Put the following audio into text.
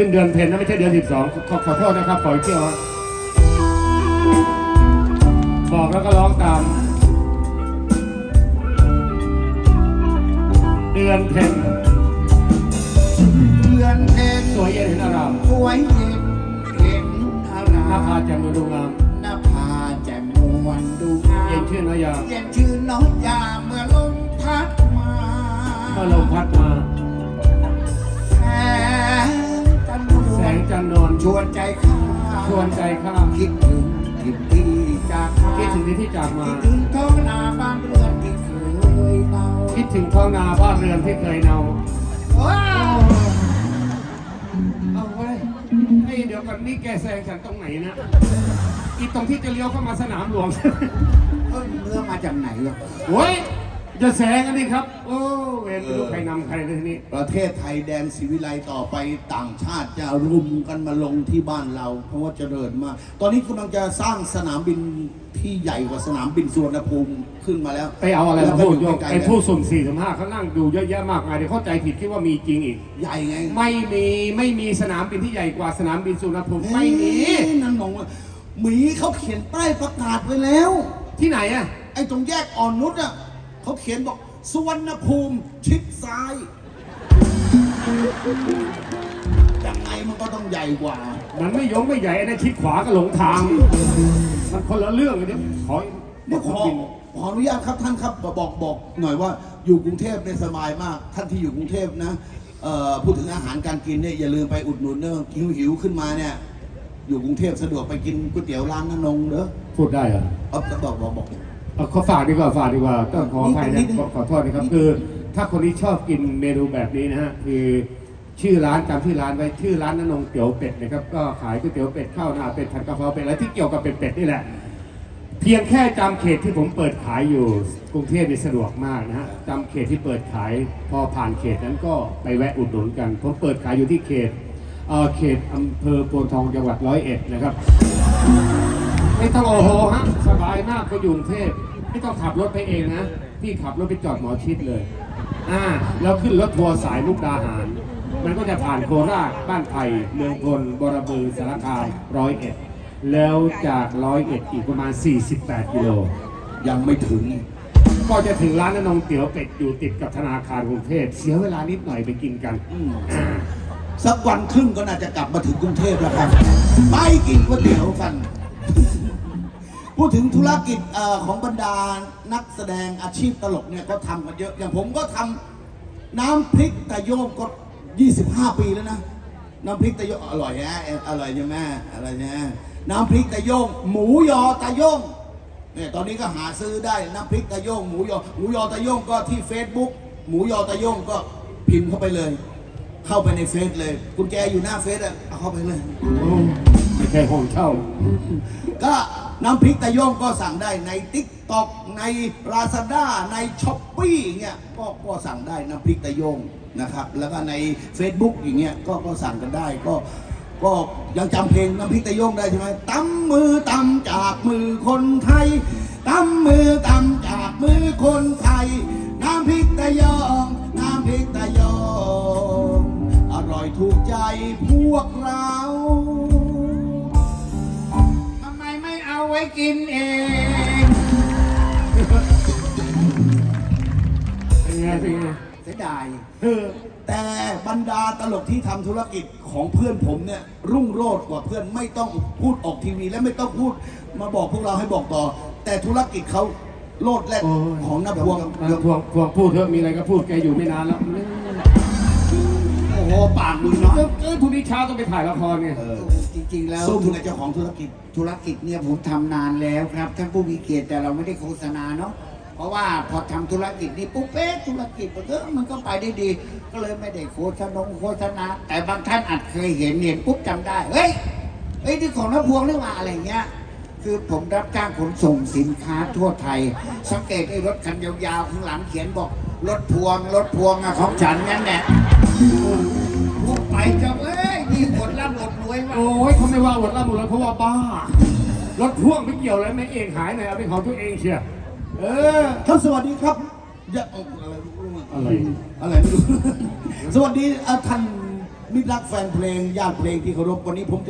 ขึ้นเดือนเพ็ญนะไม่ใช่เดือนสิบสองขอขอโทษนะครับขออีกเที่ยวฮะบอกแล้วก็ร้องตาม เดือนเพ็ญเดือนเพ็ญสวยเย็นเห็นอารามสวยเย็นเห็นอารามหน้าผาแจ่มดูงามหน้าผาแจ่มนวลดูงามเย็นชื่นน้อยยาเย็นชื่นน้องยาเมื่อลมพัดมา เมื่อลมพัดมา วลชวนใจข้าชวนใจข้าคิดถึงทิศที่จากมาคิดถึงที่ที่จากมา คิดถึงท้องนาบ้านเรือนที่เคยเนาคิดถึงท้องนาบ้านเรือนที่เคยเนาว้าวเอาไว้ไอ้เดี๋ยวก่อนนี่แกแซงฉันตรงไหนนะอีตรงที่จะเลี้ยวเข้ามาสนามหลวงเอ้ยเนื้อมาจากไหนวะโอ้ย จะแซงกันดิครับ โอ้เวรไม่รู้ใครนำใครเลยทีนี้ ประเทศไทยแดนศิวิไลต่อไปต่างชาติจะรุมกันมาลงที่บ้านเรา เพราะว่าเจริญมาก ตอนนี้กำลังจะสร้างสนามบินที่ใหญ่กว่าสนามบินสุวรรณภูมิขึ้นมาแล้วไปเอาอะไรมาพูดโยกแล้วก็ไอ้ใกล้ๆผู้สุ่มสี่สุ่มห้าเขานั่งดูเยอะแยะมากมายเดี๋ยวเข้าใจผิดคิดว่ามีจริงอีก ใหญ่ไง ไม่มีไม่มีสนามบินที่ใหญ่กว่าสนามบินสุวรรณภูมิไม่มีเอ๊ะนั่นมองว่าหมีเขาเขียนป้ายประกาศไว้แล้ว ที่ไหนอะไอ้ตรงแยกอ่อนนุชอะ เขาเขียนบอกสุวรรณภูมิชิดซ้ายยังไงมันก็ต้องใหญ่กว่า มันไม่ยงไม่ใหญ่ไอ้นั่นชิดขวาก็หลงทาง มันคนละเรื่องเลยเดี๋ยวขอเดี๋ยวขอขออนุญาตครับท่านครับบอกบอกหน่อยว่าอยู่กรุงเทพเนี่ยสบายมาก ท่านที่อยู่กรุงเทพนะเอ่อพูดถึงอาหารการกินเนี่ยอย่าลืมไปอุดหนุนเนอะหิวหิวขึ้นมาเนี่ย อยู่กรุงเทพสะดวกไปกินก๋วยเตี๋ยวร้านนนงเด้อพูดได้เหรอเอาบอกบอกบอก เอาเขาฝากดีกว่าฝากดีกว่าต้องขออภัยนินะดนึงขอขอโทษนะครับคือ ถ้าคนที่ชอบกินเมนูแบบนี้นะฮะคือชื่อร้านจำชื่อร้านไว้ชื่อร้านนนงเตี๋ยวเป็ดนะครับก็ขายก๋วยเตี๋ยวเป็ดข้าวหน้าเป็ดผัดกะเพราเป็ดอะไรที่เกี่ยวกับเป็ดเป็ดนี่แหละ เพียงแค่จำเขตที่ผมเปิดขายอยู่กรุงเทพนี่สะดวกมากนะฮะจำเขตที่เปิดขายพอผ่านเขตนั้นก็ไปแวะอุดหนุนกันผมเปิดขายอยู่ที่เขตเอ่อเขตอำเภอโพนทองจังหวัดร้อยเอ็ดนะครับ ไม่ต้องโอโหฮะสบายมากก็อยู่กรุงเทพไม่ต้องขับรถไปเองนะพี่ขับรถไปจอดหมอชิดเลยอ่าแล้วขึ้นรถทัวร์สายมุกดาหาร มันก็จะผ่านโคราชบ้านไผ่เมืองพลบรบือสารคามร้อยเอ็ดแล้วจากร้อยเอ็ดอีกประมาณ 48กิโลยังไม่ถึง ก็จะถึงร้านนงเตี๋ยวเป็ดอยู่ติดกับธนาคารกรุงเทพเสียเวลานิดหน่อยไปกินกันอืสักวันครึ่งก็น่าจะกลับมาถึงกรุงเทพแล้วครับ ไปกินก๋วยเตี๋ยวกัน พูดถึงธุรกิจเอ่อของบรรดานักแสดงอาชีพตลกเนี่ยก็ทำกันเยอะ อย่างผมก็ทำน้ำพริกตะโยงก็ 25 ปีแล้วนะ น้ำพริกตะโยงอร่อยนะอร่อยใช่ไหมอะไรนะน้ำพริกตะโยงหมูยอตะโยงเนี่ยตอนนี้ก็หาซื้อได้น้ำพริกตะโยงหมูยอหมูยอตะโยงก็ที่ Facebook หมูยอตะโยงก็พิมพ์เข้าไปเลย เข้าไปในเฟซเลยกุญแจอยู่หน้าเฟซอะเอาเข้าไปเลย ไม่ใช่ห้องเช่าก็ น้ำพริกตะโยงก็สั่งได้ใน t ิ k t o k ใน Lazada ใน s h อ p e e เงี้ยก็ก็สั่งได้น้ำพริกตะโยงนะครับ แล้วก็ใน Facebook อย่างเงี้ยก็ก็สั่งกันได้ก็ก็ยังจำเพลงน้ำพริกตะยงได้ใช่ไหมตำมือตำจากมือคนไทยตำมือตำจากมือคนไทย น้ำพริกตะโยงน้ำพริกตะโยงอร่อยถูกใจพวกเรา กินเองเป็นไงเป็นไงเสียดายเออแต่บรรดาตลกที่ทำธุรกิจของเพื่อนผมเนี่ย รุ่งโรจน์กว่าเพื่อนไม่ต้องพูดออกทีวีและไม่ต้องพูดมาบอกพวกเราให้บอกต่อ แต่ธุรกิจเขาโลดแล่นโอ้ยของนับพวง เดี๋ยวพวงพวงพูดเถอะมีอะไรก็พูดแกอยู่ไม่นานแล้ว โอ้โหปากมึงเนาะเออเออพรุ่งนี้เช้าต้องไปถ่ายละครไง เออจริงๆแล้วสู้กับเจ้าของธุรกิจ ธุรกิจเนี่ยผมทำนานแล้วครับท่านผู้มีเกียรติแต่เราไม่ได้โฆษณาเนาะเพราะว่าพอทำธุรกิจนี่ปุ๊บเป๊ะธุรกิจมันก็มันก็ไปได้ดี ก็เลยไม่ได้โฆษณาโฆษณา แต่บางท่านอาจเคยเห็นเห็นปุ๊บจำได้เฮ้ยเฮ้ยที่ของน้าพวงหรือว่าอะไรเงี้ย คือผมรับจ้างขนส่งสินค้าทั่วไทย สังเกตไอ้รถคันยาวๆข้างหลังเขียนบอกรถพวงรถพวงอะของฉันนั่นแหละพู โอ้ยเขาไม่ว่าหมดละหมดเลยเพราะว่าบ้า รถพ่วงไม่เกี่ยวเลยไม่เองหายไหนเอาเป็นของตัวเองเชียร์เออครับสวัสดีครับอย่าเอาอะไรอะไร อะไรไม่รู้ สวัสดีเอ่อท่านมิตรรักแฟนเพลงญาติเพลงที่เคารพวันนี้ผม